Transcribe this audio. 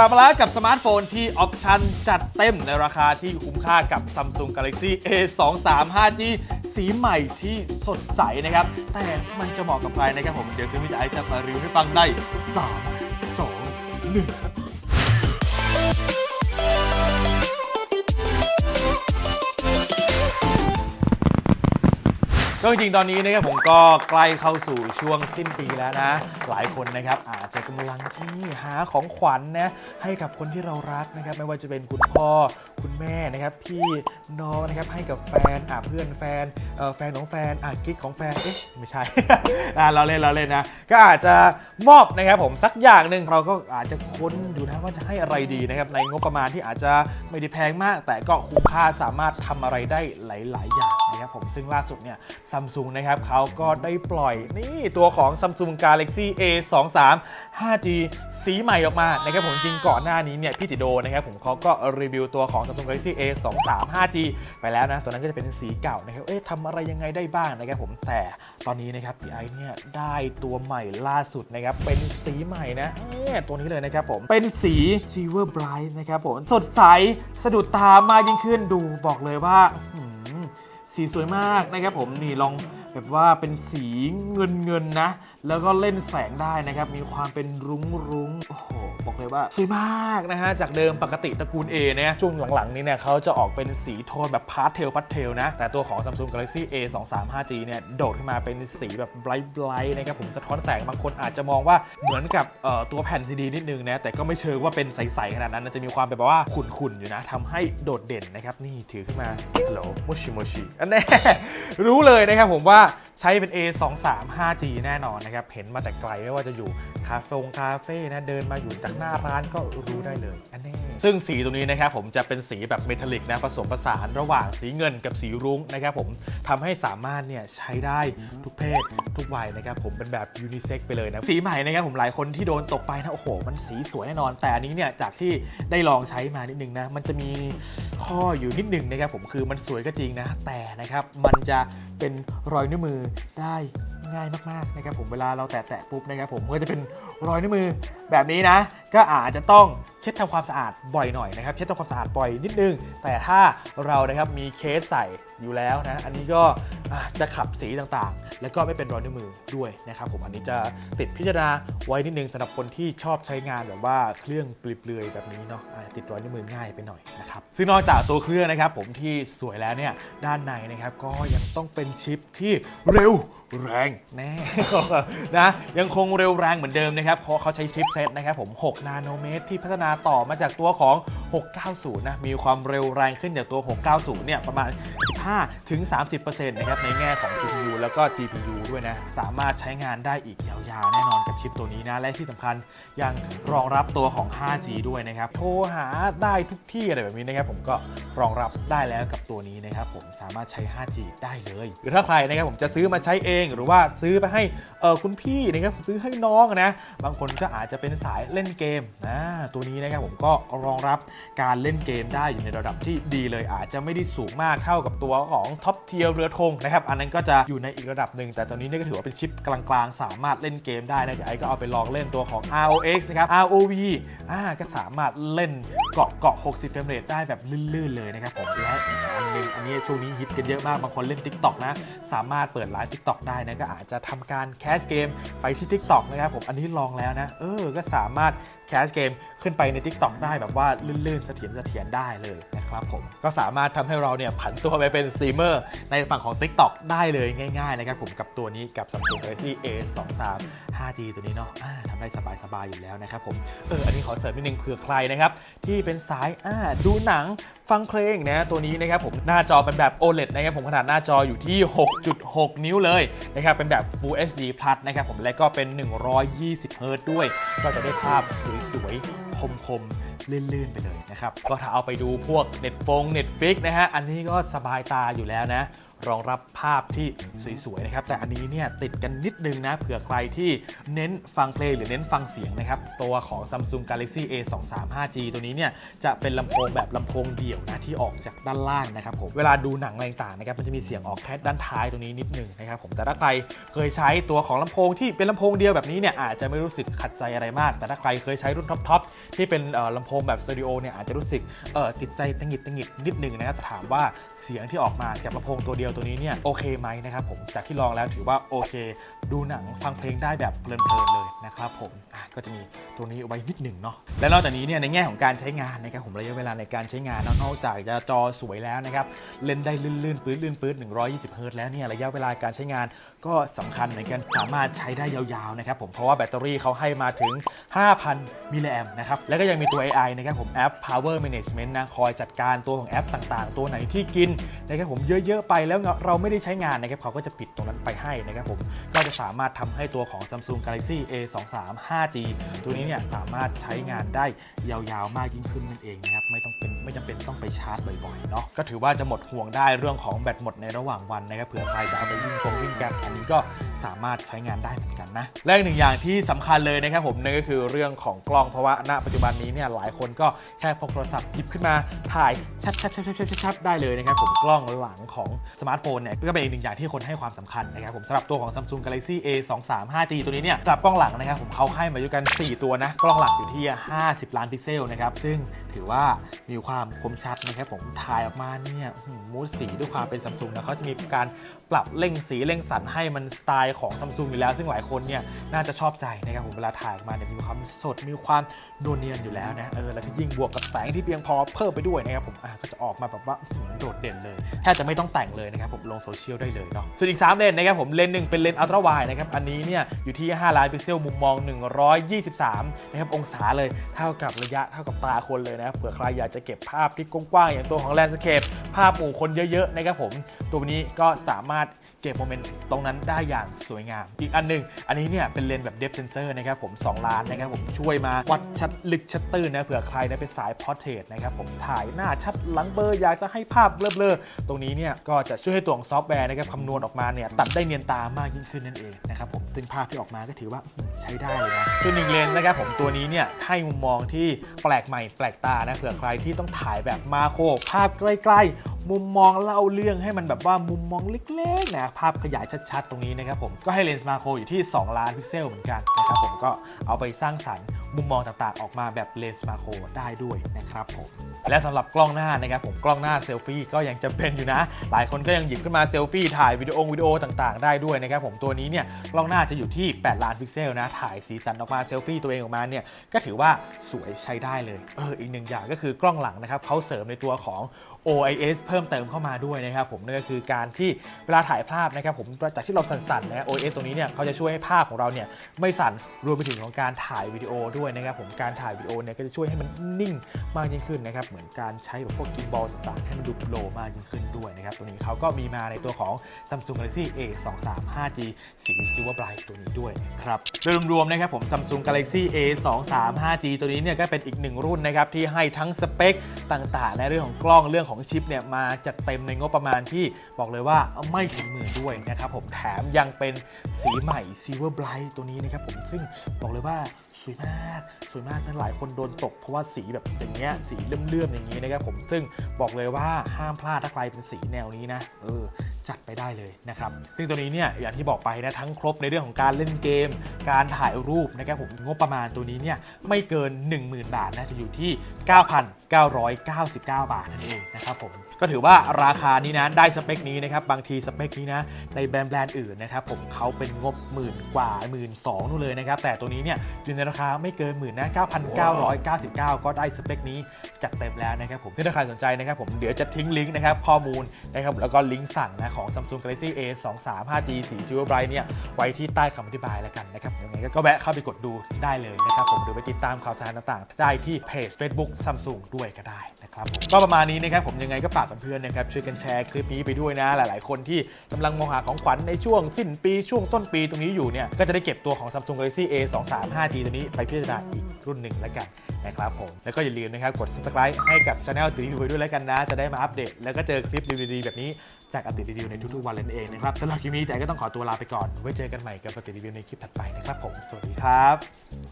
กลับมาแล้วกับสมาร์ทโฟนที่ออปชั่นจัดเต็มในราคาที่คุ้มค่ากับ Samsung Galaxy A23 5G สีใหม่ที่สดใสนะครับ แต่มันจะเหมาะกับใครนะครับผม เดี๋ยวคือมิจัยจะมารีวิวให้ฟังใน3 2 1 ก็จริงๆตอนนี้นะครับผมก็ใกล้เข้าสู่ช่วงสิ้นปีแล้วนะ หลายคนนะครับอาจจะกำลังที่หาของขวัญนะให้กับคนที่เรารักนะครับ ไม่ว่าจะเป็นคุณพ่อคุณแม่นะครับ พี่น้องนะครับให้กับแฟนอะเพื่อนแฟนเอ่อแฟนของแฟนอะกิ๊กของแฟนเอ๊ะไม่ใช่ อะเราเล่นเราเล่นนะก็อาจจะมอบนะครับผมสักอย่างหนึ่งเราก็อาจจะค้นดูนะว่าจะให้อะไรดีนะครับในงบประมาณที่อาจจะไม่ได้แพงมาก แต่ก็คุ้มค่าสามารถทำอะไรได้หลาย ๆ อย่าง นะครับผมซึ่งล่าสุดเนี่ยซัมซุงนะครับเขาก็ได้ปล่อยนี่ตัวของ Samsung Galaxy A23 5G สีใหม่ออกมานะครับผมจริงก่อนหน้านี้เนี่ยพี่ติโดนะครับผมเขาก็รีวิวตัวของ Samsung Galaxy A23 5G ไปแล้วนะตัวนั้นก็จะเป็นสีเก่านะครับเอ๊ะทำอะไรยังไงได้บ้างนะครับผมแต่ตอนนี้นะครับพี่ไอเนี่ยได้ตัวใหม่ล่าสุดนะครับเป็นสีใหม่นะเอ๊ะตัวนี้เลยนะครับผมเป็นสี Silver Bright นะครับผมสดใสสะดุดตามากยิ่งขึ้นดูบอกเลยว่า สีสวยมากนะครับผมนี่ลองแบบว่าเป็นสีเงินเงินๆนะแล้วก็เล่นแสงได้นะครับ มีความเป็นรุ้งรุ้งๆโอ้โห บอกเลยว่าสวยมากนะฮะ จากเดิมปกติตระกูล A เนี่ยช่วงหลังๆนี้เนี่ยเขาจะออกเป็นสีโทนแบบพาสเทลพาสเทลนะ แต่ตัวของ Samsung Galaxy A 2 3 5G เนี่ย โดดขึ้นมาเป็นสีแบบไบรท์ไบรท์นะครับผมสะท้อนแสงบางคนอาจจะมองว่าเหมือนกับตัวแผ่นซีดีนิดนึงนะ แต่ก็ไม่เชิงว่าเป็นใสๆขนาดนั้นนะจะมีความแบบว่าขุ่นๆอยู่นะทำให้โดดเด่นนะครับนี่ถือขึ้นมาฮัลโหลโมชิโมชิอันแน่รู้เลยนะครับผมว่า ใช้เป็น A 2 3 5G แน่นอนนะครับ เห็นมาแต่ไกลไม่ว่าจะอยู่คาเฟ่คาเฟ่นะเดินมาอยู่จากหน้าร้านก็รู้ได้เลย อันนี้ ซึ่งสีตรงนี้นะครับผมจะเป็นสีแบบเมทัลลิกนะผสมผสานระหว่างสีเงินกับสีรุ้งนะครับผมทำให้สามารถเนี่ยใช้ได้ทุกเพศทุกวัยนะครับผมเป็นแบบยูนิเซ็กไปเลยนะสีใหม่นะครับผมหลายคนที่โดนตกไปนะโอ้โห มันสีสวยแน่นอน แต่อันนี้เนี่ยจากที่ได้ลองใช้มานิดนึงนะมันจะมีข้ออยู่นิดนึงนะครับผมคือมันสวยก็จริงนะแต่นะครับมันจะเป็นรอยนิ้วมือได้ง่ายมากๆนะครับผมเวลาเราแตะๆปุ๊บนะครับผมก็จะเป็นรอยนิ้วมือแบบนี้นะ ก็อาจจะต้อง เช็ดทำความสะอาดบ่อยหน่อยนะครับเช็ดทำความสะอาดบ่อยนิดนึง แต่ถ้าเรานะครับมีเคสใส่อยู่แล้วนะอันนี้ก็จะขับสีต่างๆ แล้วก็ไม่เป็นรอยนิ้วมือด้วยนะครับผมอันนี้จะติดพิจารณาไว้นิดนึงสำหรับคนที่ชอบใช้งานแบบว่าเครื่องเปลือยๆแบบนี้เนาะะติดรอยนิ้วมือง่ายไปหน่อยนะครับซึ่งนอกจากตัวเครื่องนะครับผมที่สวยแล้วเนี่ยด้านในนะครับก็ยังต้องเป็นชิปที่เร็วแรงแน่นะยังคงเร็วแรงเหมือนเดิมนะครับเพราะเขาใช้ชิปเซตนะครับผม 6 นาโนเมตรที่พัฒนาต่อมาจากตัวของ 690 นะ มีความเร็วแรงขึ้นจากตัว 690 เนี่ย ประมาณ 15 ถึง 30%นะครับ ในแง่ของ CPU แล้วก็ GPU ด้วยนะ สามารถใช้งานได้อีกยาวๆ แน่นอนกับชิปตัวนี้นะ และที่สำคัญยังรองรับตัวของ 5G ด้วยนะครับ โทรหาได้ทุกที่อะไรแบบนี้นะครับ ผมก็รองรับได้แล้วกับตัวนี้นะครับ ผมสามารถใช้ 5G ได้เลยหรือถ้าใครนะครับผมจะซื้อมาใช้เองหรือว่าซื้อไปให้เออคุณพี่นะครับซื้อให้น้องนะ บางคนก็อาจจะเป็นสายเล่นเกมนะตัวนี้นะครับผมก็รองรับการเล่นเกมได้อยู่ในระดับที่ดีเลยอาจจะไม่ได้สูงมากเท่ากับตัวของท็อปเทียร์เรือธงนะครับอันนั้นก็จะอยู่ในอีกระดับหนึ่งแต่ตัวนี้นี่ก็ถือว่าเป็นชิปกลางๆ สามารถเล่นเกมได้นะเดี๋ยวไอ้ก็เอาไปลองเล่นตัวของ ROX นะครับ ROV อ่าก็สามารถเล่นเกาะเกาะ 60เฟรมเรทได้แบบลื่นๆเลยนะครับผมและอีกอันหนึงอันนี้ช่วงนี้ฮิตกันเยอะมากบางคนเล่น TikTok นะสามารถเปิดไลฟ์ TikTok ได้นะก็อาจจะทำการแคสเกมไปที่ TikTok นะครับผมอันนี้ลองแล้วนะเออก็สามารถ แคสเกมขึ้นไปใน TikTok ได้แบบว่าลื่นๆเสถียรเสถียรได้เลยนะครับผม ก็สามารถทำให้เราเนี่ยผันตัวไปเป็นซีเมอร์ในฝั่งของ TikTok ได้เลยง่ายๆนะครับผมกับตัวนี้กับ Samsung Galaxy A23 5G ตัวนี้เนาะได้สบายๆอยู่แล้วนะครับผมเอออันนี้ขอเสริมนิดนึงเผื่อใครนะครับที่เป็นสายอ่าดูหนังฟังเพลงนะตัวนี้นะครับผมหน้าจอเป็นแบบ OLED นะครับผมขนาดหน้าจออยู่ที่ 6.6 นิ้วเลยนะครับเป็นแบบ Full HD Plus นะครับผมและก็เป็น 120 Hz ด้วย ก็จะได้ภาพสวยๆคมๆลื่นๆไปเลยนะครับ ก็ถ้าเอาไปดูพวก Netflix Netflix นะฮะ อันนี้ก็สบายตาอยู่แล้วนะ รองรับภาพที่สวยๆนะครับ แต่อันนี้เนี่ยติดกันนิดนึงนะเผื่อใครที่เน้นฟังเพลงหรือเน้นฟังเสียงนะครับ ตัวของ Samsung Galaxy A 2 3 5G ตัวนี้เนี่ยจะเป็นลำโพงแบบลำโพงเดี่ยวนะที่ออกจากด้านล่างนะครับผมเวลาดูหนังอะไรต่างๆนะครับมันจะมีเสียงออกแค่ด้านท้ายตรงนี้นิดนึงนะครับผมแต่ถ้าใครเคยใช้ตัวของลำโพงที่เป็นลำโพงเดียวแบบนี้เนี่ยอาจจะไม่รู้สึกขัดใจอะไรมาก แต่ถ้าใครเคยใช้รุ่นท็อปๆที่เป็นลำโพงแบบสตูดิโอเนี่ยอาจจะรู้สึกติดใจตังหิดตังหิดนิดนึงนะครับแต่ถามว่าเสียงที่ออกมาจากลำโพงตัวเดียวตัวนี้เนี่ยโอเคไหมนะครับผมจากที่ลองแล้วถือว่าโอเค ดูหนังฟังเพลงได้แบบเพลินๆเลยนะครับผมก็จะมีตัวนี้เอาไว้นิดหนึ่งเนาะและนอกจากนี้เนี่ยในแง่ของการใช้งานนะครับผมระยะเวลาในการใช้งานนอกจากจะจอสวยแล้วนะครับเล่นได้ลื่นๆปื้นลื่นปื้น120เฮิร์ตแล้วเนี่ยระยะเวลาการใช้งานก็สำคัญเหมือนกันสามารถใช้ได้ยาวๆนะครับผมเพราะว่าแบตเตอรี่เขาให้มาถึง 5,000 มิลลิแอมนะครับแล้วก็ยังมีตัว AI นะครับผมแอป Power Management นะคอยจัดการตัวของแอปต่างๆ ตัวไหนที่กินนะครับผมเยอะๆไปแล้วเราไม่ได้ใช้งานนะครับเขาก็จะปิดตรงนั้นไปให้นะครับผมก็จะสามารถทำให้ตัวของ Samsung Galaxy A 2 3 5G ตัวนี้เนี่ยสามารถใช้งานได้ยาวๆมากยิ่งขึ้นนั่นเองนะครับไม่ต้องเป็นไม่จำเป็นต้องไปชาร์จบ่อยๆเนาะก็ถือว่าจะหมดห่วงได้เรื่องของแบตหมดในระหว่างวันนะครับเผื่อใครจะเอาไปวิ่งกงวิ่งกันอันนี้ก็สามารถใช้งานได้เหมือนกันนะและอีกหนึ่งอย่างที่สำคัญเลยนะครับผมนั่นก็คือเรื่องของกล้องเพราะว่าณปัจจุบันนี้เนี่ยหลายคนก็แค่พกโทรศัพท์หยิบขึ้นมาถ่ายชัดชัดชัดชัดชัดชัดได้เลยนะครับผมกล้องหลังของสมาร์ทโฟนเนี่ยก็เป็นอีกหนึ่งอย่างที่คนให้ความสำคัญนะครับผมสำหรับตัวของ Samsung Galaxy A 2 3 5G ตัวนี้เนี่ยสำหรับกล้องหลังนะครับผมเขาให้มาด้วยกัน 4 ตัวนะกล้องหลักอยู่ที่ 50 ล้านพิกเซลนะครับซึ่งถือว่ามีความคมชัดนะครับผมถ่ายออกมาเนี่ยมูดสีด้วยความเป็นซัมซุงนะเขาจะมีการปรับเร่งสีเร่งสันให้มันสไตล์ของซัมซุงอยู่แล้ว ซึ่งหลายคนเนี่ยน่าจะชอบใจนะครับผมเวลาถ่ายมาเนี่ยมีความสดมีความโดนเนียนอยู่แล้วนะเออแล้วถ้ายิ่งบวกกับแสงที่เพียงพอเพิ่มไปด้วยนะครับผมอะก็จะออกมาแบบว่าโดดเด่นเลยแทบจะไม่ต้องแต่งเลยนะครับผมลงโซเชียลได้เลยเนาะส่วนอีก 3 เลนนะครับผมเลนหนึ่งเป็นเลนอัลตร้าไวนะครับอันนี้เนี่ยอยู่ที่ 5 ล้านพิกเซลมุมมอง 123นะครับองศาเลยเท่ากับระยะเท่ากับตาคนเลยนะเผื่อใครอยากจะเก็บภาพที่กว้างๆอย่างตัวของแลนด์สเคปภาพหมู่คนเยอะๆนะครับผมตัวนี้ก็สามารถเก็บโมเมนต์ตรงนั้นได้อย่างสวยงาม อีกอันหนึ่งอันนี้เนี่ยเป็นเลนส์แบบเดฟเซนเซอร์นะครับผม 2 ล้านนะครับผมช่วยมาวัดชัดลึกชัดตื้นนะเผื่อใครนะเป็นสายพอร์เทรตนะครับผมถ่ายหน้าชัดหลังเบลอร์อยากจะให้ภาพเบลอๆตรงนี้เนี่ยก็จะช่วยให้ตัวของซอฟต์แวร์นะครับคำนวณออกมาเนี่ยตัดได้เนียนตามากยิ่งขึ้นนั่นเองนะครับผมซึ่งภาพที่ออกมาก็ถือว่าใช้ได้เลยนะส่วนหนึ่งเลนส์นะครับผมตัวนี้เนี่ยให้มุมมองที่แปลกใหม่แปลกตานะเผื่อใครที่ต้องถ่ายแบบมาโครภาพใกล้ๆมุมมองเล่าเรื่องให้มันแบบว่ามุมมองเล็กๆนะภาพขยายชัดๆ ตรงนี้นะครับผมก็ให้เลนส์มาโครอยู่ที่ 2 ล้านพิกเซลเหมือนกันนะครับผมก็เอาไปสร้างสรรค์ มุมมองต่างๆ ออกมาแบบเลนส์มาโครได้ด้วยนะครับผมและสำหรับกล้องหน้านะครับผมกล้องหน้าเซลฟี่ก็ยังจำเป็นอยู่นะ หลายคนก็ยังหยิบขึ้นมาเซลฟี่ถ่ายวิดีโอวิดีโอต่างๆ ได้ด้วยนะครับผมตัวนี้เนี่ยกล้องหน้าจะอยู่ที่ 8 ล้านพิกเซลนะถ่ายสีสันออกมาเซลฟี่ตัวเองออกมาเนี่ยก็ถือว่าสวยใช้ได้เลยเอออีกหนึ่งอย่างก็คือกล้องหลังนะครับเขาเสริมในตัวของ OIS เพิ่มเติมเข้ามาด้วยนะครับผมนั่นก็คือการที่เวลาถ่ายภาพนะครับผมจากที่เราสั่นๆนะ OIS ตรงนี้เนี่ยเขาจะช่วยให้ภาพของเราเนี่ยไม่สั่นรวมไปถึงของการถ่ายวิดีโอด้วยด้วยนะครับผมการถ่ายวิดีโอเนี่ยก็จะช่วยให้มันนิ่งมากยิ่งขึ้นนะครับเหมือนการใช้แบบพวกกิมบอลต่างๆให้มันดูโปรมากยิ่งขึ้นด้วยนะครับตัวนี้เขาก็มีมาในตัวของ Samsung Galaxy A 2 3 5G สี Silver Bright ตัวนี้ด้วยครับโดยรวมๆนะครับผม Samsung Galaxy A 2 3 5G ตัวนี้เนี่ยก็เป็นอีกหนึ่งรุ่นนะครับที่ให้ทั้งสเปคต่างๆ ในเรื่องของกล้องเรื่องของชิปเนี่ยมาจัดเต็มในงบประมาณที่บอกเลยว่าไม่ถึงหมื่นด้วยนะครับผมแถมยังเป็นสีใหม่ Silver Bright ตัวนี้นะครับผมซึ่งบอกเลยว่า วยมากสวยมากนะหลายคนโดนตกเพราะว่าสีแบบอย่างเงี้ยสีเลื่อมๆอย่างนี้นะครับผมซึ่งบอกเลยว่าห้ามพลาดถ้าใครเป็นสีแนวนี้นะเออจัดไปได้เลยนะครับซึ่งตัวนี้เนี่ยอย่างที่บอกไปนะทั้งครบในเรื่องของการเล่นเกม การถ่ายรูปนะครับผมงบประมาณตัวนี้เนี่ยไม่เกิน 10,000 บาทนะจะอยู่ที่ 9,999 บาทนั่นเองนะครับผมก็ถือว่าราคานี้นะได้สเปคนี้นะครับบางทีสเปคนี้นะในแบรนด์แบรนด์อื่นนะครับผมเขาเป็นงบหมื่นกว่าหมื่นสองนู่นเลยนะครับแต่ตัวนี้เนี่ยอยู่ในราคาไม่เกินหมื่นนะ9,999 ก็ได้สเปคนี้จัดเต็มแล้วนะครับผมถ้าใครสนใจนะครับผมเดี๋ยวจะทิ้งลิงก์นะครับข้อมูลนะครับแล้วก็ลิงก์สั่งนะของ Samsung Galaxy A 2 3 5G สี Silver Bright เนี่ยไว้ที่ใต้คำอธิบายแล้วกันนะครับยังไงก็แวะเข้าไปกดดูได้เลยนะครับผมหรือไปติดตามข่าวสารต่างๆ ได้ที่เพจ Facebook Samsung ด้วยก็ได้นะครับผมก็ประมาณนี้นะครับผมยังไงก็ฝากเพื่อนๆนะครับช่วยกันแชร์คลิปนี้ไปด้วยนะหลาย ๆ คนที่กำลังมองหาของขวัญในช่วงสิ้นปีช่วงต้นปีตรงนี้อยู่เนี่ยก็จะได้เก็บตัวของ Samsung Galaxy A 2 3 5G ตัวนี้ไปพิจารณาอีกรุ่นหนึ่งแล้วกันนะครับผม แล้วก็อย่าลืมนะครับกด subscribe ให้กับช anel ติดรีวิวด้วยแล้วกันนะ จะได้มาอัปเดต แล้วก็เจอคลิปรีวิวดีๆแบบนี้จากอัติรีวิวในทุกๆวันเลยนั่นเองนะครับสำหรับคลิปนี้แต่ก็ต้องขอตัวลาไปก่อนไว้เจอกันใหม่กับอติรีวิวในคลิปถัดไปนะครับผมสวัสดีครับ